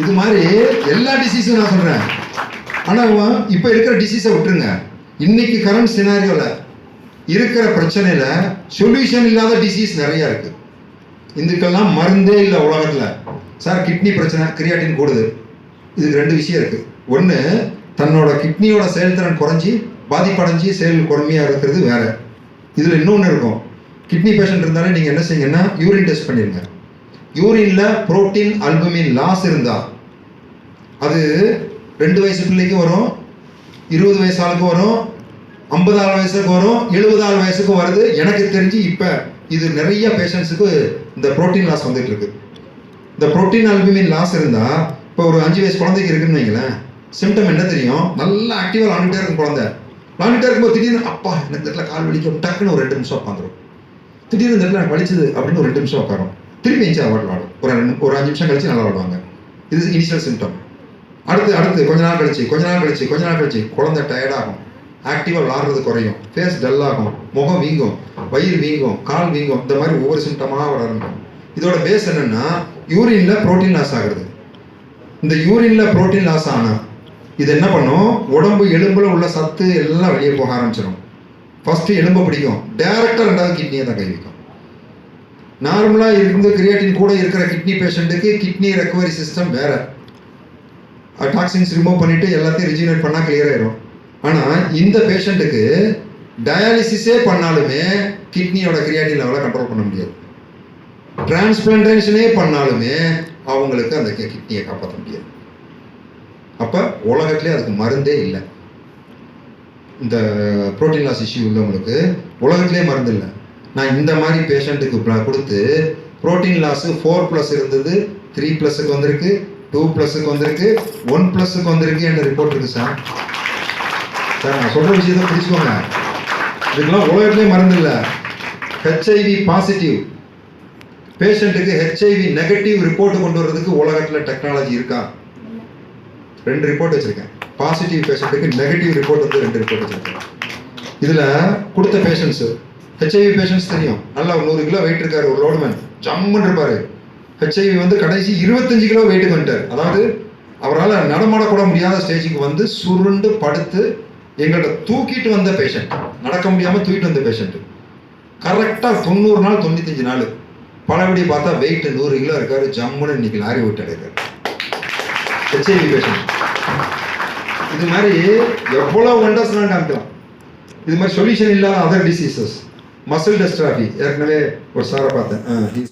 இது மாதிரி எல்லா டிசீஸும் நான் சொல்கிறேன் ஆனால் இப்போ இருக்கிற டிசீஸை விட்டுருங்க. இன்னைக்கு கரண்ட் சினாரியோவில் இருக்கிற பிரச்சனையில் சொல்யூஷன் இல்லாத டிசீஸ் நிறையா இருக்குது இதுக்கெல்லாம் மருந்தே இல்லை உலகத்தில். சார் கிட்னி பிரச்சனை கிரியாட்டின் கூடுது. இதுக்கு ரெண்டு விஷயம் இருக்குது ஒன்று தன்னோட கிட்னியோட செயல்திறன் குறைஞ்சி பாதிப்படைஞ்சி செயல் குறைமையாக இருக்கிறது வேறு. இதில் இன்னொன்று இருக்கும். கிட்னி பேஷண்ட் இருந்தாலே நீங்கள் என்ன செய்யுங்கன்னா யூரின் டெஸ்ட் பண்ணிடுங்க யூரினில் புரோட்டீன் அல்புமின் லாஸ் இருந்தால் அது ரெண்டு வயசு பிள்ளைக்கு வரும் இருபது வயசு ஆளுக்கு வரும் ஐம்பதாறு வயசுக்கு வரும் எழுபதாறு வயசுக்கு வருது. எனக்கு தெரிஞ்சு இப்போ இது நிறைய பேஷண்ட்ஸுக்கு இந்த புரோட்டீன் லாஸ் வந்துட்டு இருக்கு. இந்த புரோட்டீன் அல்புமின் லாஸ் இருந்தால் இப்போ ஒரு அஞ்சு வயசு குழந்தைக்கு இருக்குன்னு வைங்களேன் சிம்டம் என்ன தெரியும்? நல்லா ஆக்டிவாக விளாண்டுட்டே இருக்கும் குழந்தை. விளாண்டுட்டே இருக்கும்போது திடீர்னு அப்பா எனக்கு தெரியல கால் வலிக்கும். டக்குன்னு ஒரு ரெண்டு நிமிஷம் உட்காந்துரும். திடீர்னு இந்த இடத்துல எனக்கு வலிச்சது அப்படின்னு ஒரு ரெண்டு நிமிஷம் உட்காரும். திருப்பி எஞ்சி விளாடு விளாடும். ஒரு ரெண்டு ஒரு அஞ்சு நிமிஷம் கழிச்சு நல்லா விளாடுவாங்க. இது இனிஷியல் சிம்டம் அடுத்து அடுத்து கொஞ்ச நாள் கழிச்சு கொஞ்ச நாள் கழிச்சு கொஞ்ச நாள் கழிச்சு. குழந்தை டயர்டாகும் ஆக்டிவாக விளாடுறது குறையும். ஃபேஸ் டல்லாகும் முகம் வீங்கும். வயிறு வீங்கும். கால் வீங்கும். இந்த மாதிரி ஒவ்வொரு சிம்டமாக வர ஆரம்பிக்கும் இதோட பேஸ் என்னென்னா யூரின்ல புரோட்டீன் லாஸ் ஆகுறது. இந்த யூரின்ல புரோட்டீன் லாஸ் ஆனால் இது என்ன பண்ணும்? உடம்பு எலும்பில் உள்ள சத்து எல்லாம் வெளியே போக ஆரம்பிச்சிடும் ஃபஸ்ட்டு எலும்பை பிடிக்கும். டேரெக்டாக ரெண்டாவது கிட்னியை தான் கை வைக்கும். நார்மலாக இருந்து கிரியாட்டின் கூட இருக்கிற கிட்னி பேஷண்ட்டுக்கு கிட்னி ரெக்கவரி சிஸ்டம் வேறு. டாக்ஸின்ஸ் ரிமூவ் பண்ணிட்டு எல்லாத்தையும் ரிஜினேட் பண்ணால் கிளியர் ஆயிடும் ஆனால் இந்த பேஷண்ட்டுக்கு டயாலிசிஸே பண்ணாலுமே கிட்னியோட கிரியாட்டின் லெவலை கண்ட்ரோல் பண்ண முடியாது. டிரான்ஸ்பிளான்டேஷனே பண்ணாலுமே அவங்களுக்கு அந்த கிட்னியை காப்பாற்ற முடியாது. அப்போ உலகத்துலேயே அதுக்கு மருந்தே இல்லை. இந்த புரோட்டீன் லாஸ் இஷ்யூ உள்ளவங்களுக்கு உலகத்துலேயே மருந்து இல்லை. நான் இந்த மாதிரி பேஷண்ட்டுக்கு கொடுத்து புரோட்டீன் லாஸு ஃபோர் ப்ளஸ் இருந்தது த்ரீ ப்ளஸுக்கு வந்திருக்கு டூ ப்ளஸுக்கு வந்திருக்கு. ஒன் ப்ளஸுக்கு வந்திருக்கு. என்ற ரிப்போர்ட் இருக்கு சார் சார் நான் சொல்கிற விஷயத்தை பிடிச்சுக்கோங்க இதுக்கெல்லாம் உலகத்திலே மருந்து இல்லை. ஹெச்ஐவி பாசிட்டிவ் பேஷண்ட்டுக்கு ஹெச்ஐவி நெகட்டிவ் ரிப்போர்ட் கொண்டு வர்றதுக்கு உலகத்தில் டெக்னாலஜி இருக்கா? ரெண்டு ரிப்போர்ட் வச்சுருக்கேன். பாசிட்டிவ் பேஷண்ட்டுக்கு நெகட்டிவ் ரிப்போர்ட் வந்து ரெண்டு ரிப்போர்ட் வச்சுருக்கேன். இதில் கொடுத்த பேஷண்ட்ஸு ஹெச்ஐவி பேஷண்ட்ஸ் தெரியும். நல்லா ஒரு நூறு கிலோ வெயிட் இருக்காரு ஒரு லோடுமேன் ஜம்முன்னு இருப்பாரு. ஹெச்ஐவி வந்து கடைசி இருபத்தஞ்சு கிலோ வெயிட்டுக்கு வந்துட்டார் அதாவது அவரால் நடமாடக்கூட முடியாத ஸ்டேஜுக்கு வந்து சுருண்டு படுத்து எங்கள்கிட்ட தூக்கிட்டு வந்த பேஷண்ட் நடக்க முடியாமல் தூக்கிட்டு வந்த பேஷண்ட்டு கரெக்டாக தொண்ணூறு நாள் தொண்ணூத்தஞ்சு நாள். பழபடி பார்த்தா வெயிட் நூறு கிலோ இருக்காரு ஜம்முன்னு இன்னைக்கு லாரி விட்டு இருக்காரு ஹெச்ஐவி பேஷண்ட் இது மாதிரி எவ்வளோ ஒண்டர்ஸ்லாம் காமிக்கலாம். இது மாதிரி சொல்யூஷன் இல்லாத அதர் டிசீசஸ் மசில் டெஸ்ட்ராஃபி ஏற்கனவே ஒரு சாரை பார்த்தேன்.